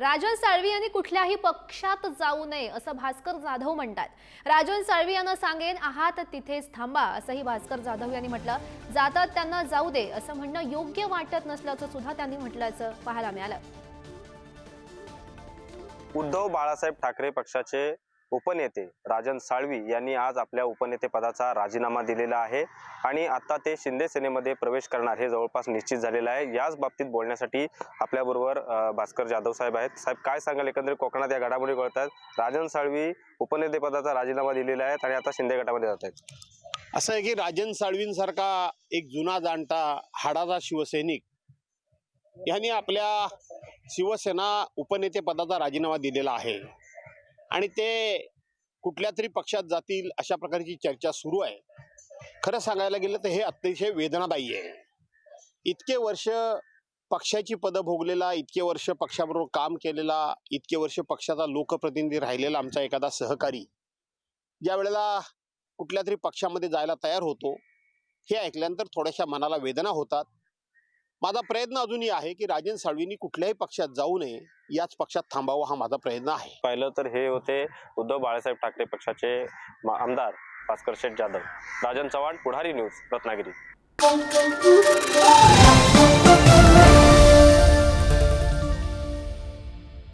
राजन साळवी यांनी कुठल्याही पक्षात जाऊ नये असं भास्कर जाधव म्हणतात. राजन साळवी यांना सांगेन आहात तिथेच थांबा असंही भास्कर जाधव यांनी म्हटलं. जातात त्यांना जाऊ दे असं म्हणणं योग्य वाटत नसल्याचं सुद्धा त्यांनी म्हटल्याचं पाहायला मिळालं. उद्धव बाळासाहेब ठाकरे पक्षाचे उपनेते राजन साळवी यांनी आज आपल्या उपनेतेपदाचा राजीनामा दिलेला आहे. आणि आता ते शिंदे सेनेमध्ये प्रवेश करणार हे जवळपास निश्चित झालेलं आहे. याच बाबतीत बोलण्यासाठी आपल्याबरोबर भास्कर जाधव साहेब आहेत. साहेब काय सांगाल? एकंदरीत कोकणात या घडामोडी कळत आहेत राजन साळवी उपनेतेपदाचा राजीनामा दिलेला आहे आणि आता शिंदे गटामध्ये जात आहेत. असं आहे की राजन साळवींसारखा एक जुना जाणता हाडाचा शिवसैनिक यांनी आपल्या शिवसेना उपनेते पदाचा राजीनामा दिलेला आहे. आणि ते कुठल्या तरी पक्षात जातील अशा प्रकारची चर्चा सुरू आहे. खरं सांगायला गेलं तर हे अतिशय वेदनादायी आहे. इतके वर्ष पक्षाची पदं भोगलेला इतके वर्ष पक्षाबरोबर काम केलेला इतके वर्ष पक्षाचा लोकप्रतिनिधी राहिलेला आमचा एखादा सहकारी ज्या वेळेला कुठल्या तरी पक्षामध्ये जायला तयार होतो हे ऐकल्यानंतर थोड्याशा मनाला वेदना होतात. माझा प्रयत्न अजूनही आहे की राजन साळवींनी कुठल्याही पक्षात जाऊ नये याच पक्षात थांबावं हा माझा प्रयत्न आहे. पाहिलं तर हे होते उद्धव बाळासाहेब ठाकरे पक्षाचे आमदार भास्कर शेठ जाधव. राजन चव्हाण पुढारी न्यूज रत्नागिरी.